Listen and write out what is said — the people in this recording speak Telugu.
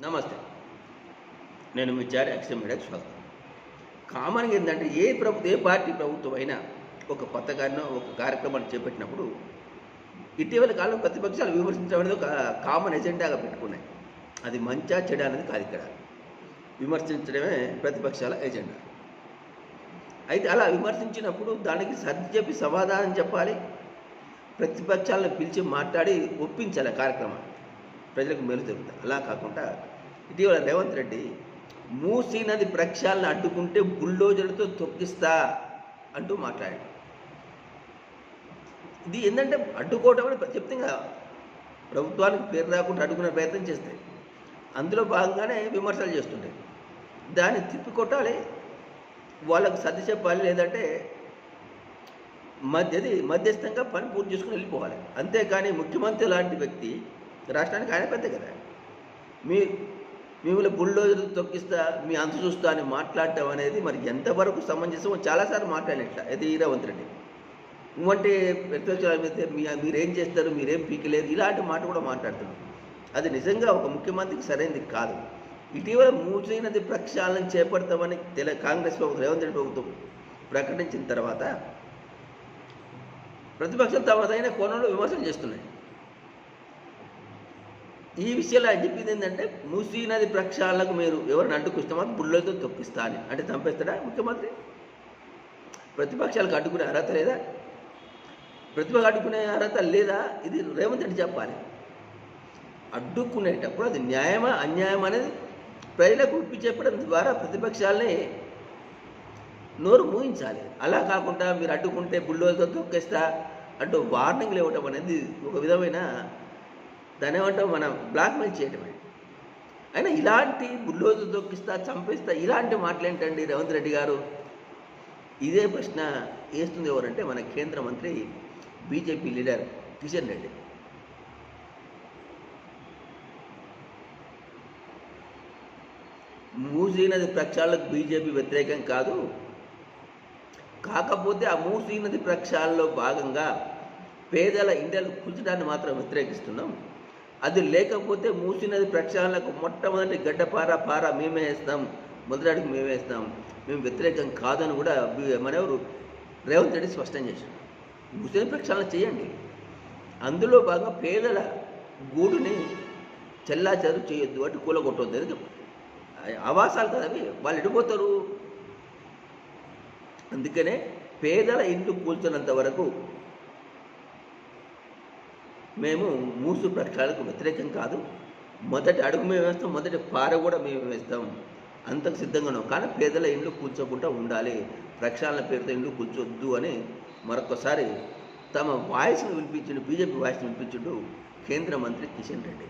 నమస్తే. నేను మీ చారి యాక్షన్ మీడియాకి స్వాగతం. కామన్గా ఏంటంటే ఏ ప్రభుత్వం ఏ పార్టీ ప్రభుత్వం అయినా ఒక పథకాన్ని ఒక కార్యక్రమాన్ని చేపట్టినప్పుడు ఇటీవల కాలంలో ప్రతిపక్షాలు విమర్శించడం అనేది ఒక కామన్ ఎజెండాగా పెట్టుకున్నాయి. అది మంచా చెడ అనేది కాదు ఇక్కడ. విమర్శించడమే ప్రతిపక్షాల ఎజెండా. అయితే అలా విమర్శించినప్పుడు దానికి సర్ది చెప్పి సమాధానం చెప్పాలి. ప్రతిపక్షాలను పిలిచి మాట్లాడి ఒప్పించాలి కార్యక్రమాన్ని. ప్రజలకు మేలు జరుగుతుంది. అలా కాకుండా ఇటీవల రేవంత్ రెడ్డి మూసీ నది ప్రక్షాళన అడ్డుకుంటే బుల్డోజర్లతో తొక్కిస్తా అంటూ మాట్లాడాడు. ఇది ఏంటంటే అడ్డుకోవటం అని చెప్తే కదా ప్రభుత్వానికి పేరు రాకుండా అడ్డుకునే ప్రయత్నం చేస్తాయి అందులో భాగంగానే విమర్శలు చేస్తుంటాయి దాన్ని తిప్పికొట్టాలి. వాళ్ళకు సర్ది చెప్పాలి లేదంటే మధ్యది మధ్యస్థంగా పని పూర్తి చేసుకుని వెళ్ళిపోవాలి. అంతేకాని ముఖ్యమంత్రి లాంటి వ్యక్తి రాష్ట్రానికి ఆయన పెద్ద కదా. మీ మిమ్మల్ని బుల్డోజర్ తొక్కిస్తా మీ అంత చూస్తా అని మాట్లాడటం అనేది మరి ఎంతవరకు సమంజసం చాలాసార్లు మాట్లాడినట్ల అయితే ఈరావంత్ రెడ్డి. నువ్వంటే ప్రతిపక్షాల అయితే మీ మీరేం చేస్తారు మీరేం పీకలేరు ఇలాంటి మాట కూడా మాట్లాడుతున్నారు అది నిజంగా ఒక ముఖ్యమంత్రికి సరైనది కాదు. ఇటీవల మూసైనది ప్రక్షాళన చేపడతామని తెల కాంగ్రెస్ ప్రభుత్వం రేవంత్ రెడ్డి ప్రభుత్వం ప్రకటించిన తర్వాత ప్రతిపక్షం తమదైన కోణంలో విమర్శలు చేస్తున్నాయి. ఈ విషయంలో ఆయన చెప్పింది ఏంటంటే మూసీ నది ప్రక్షాళనకు మీరు ఎవరిని అడ్డుకొస్తామో బుల్లతో తొక్కిస్తా అని. అంటే చంపేస్తాడా ముఖ్యమంత్రి? ప్రతిపక్షాలకు అడ్డుకునే అర్హత లేదా? ప్రతిపక్ష అడ్డుకునే అర్హత లేదా? ఇది రేవంత్ రెడ్డి చెప్పాలి. అడ్డుకునేటప్పుడు అది న్యాయమా అన్యాయం అనేది ప్రజలకు ఉప్పి చెప్పడం ద్వారా ప్రతిపక్షాలని నోరు మూయించాలి. అలా కాకుండా మీరు అడ్డుకుంటే బుల్డోజర్తో తొక్కేస్తా అంటూ వార్నింగ్లు ఇవ్వటం అనేది ఒక విధమైన దాని ఏమంటాం మనం బ్లాక్మెయిల్ చేయటమే. అయినా ఇలాంటి బుల్లోజు తొక్కిస్తా చంపేస్తా ఇలాంటి మాటలేంటండి రేవంత్ రెడ్డి గారు? ఇదే ప్రశ్న వేస్తుంది ఎవరంటే మన కేంద్ర మంత్రి బీజేపీ లీడర్ కిషన్ రెడ్డి. మూసీ నది ప్రక్షాళనకు బీజేపీ వ్యతిరేకం కాదు. కాకపోతే ఆ మూసీ నది ప్రక్షాళనలో భాగంగా పేదల ఇండలు కూర్చడానికి మాత్రం వ్యతిరేకిస్తున్నాం. అది లేకపోతే మూసినది ప్రక్షాళనకు మొట్టమొదటి గడ్డపార పార మేమే వేస్తాం. మొదలడికి మేమే వేస్తాం. మేము వ్యతిరేకం కాదని కూడా మనెవరు రేవంత్ రెడ్డి స్పష్టం చేశారు. మూసిన ప్రక్షాళన చేయండి. అందులో బాగా పేదల గూడుని చెల్లా చెరు చేయొద్దు అంటే కూలగొట్టవద్దు ఎందుకంటే ఆవాసాలు కదా అవి. వాళ్ళు ఎడిపోతారు అందుకనే పేదల ఇండ్లు కూల్చున్నంత వరకు మేము మూసు ప్రక్షాళనకు వ్యతిరేకం కాదు. మొదటి అడుగు మేము వేస్తాం మొదటి పార కూడా మేము వేస్తాం. అంతకు సిద్ధంగా ఉన్నాం. కానీ పేదల ఇండ్లు కూర్చోకుండా ఉండాలి. ప్రక్షాళన పేరుతో ఇండ్లు కూర్చోద్దు అని మరొకసారి తమ వాయిస్ను వినిపించిండు బీజేపీ వాయిస్ను వినిపించిండు కేంద్ర మంత్రి కిషన్ రెడ్డి.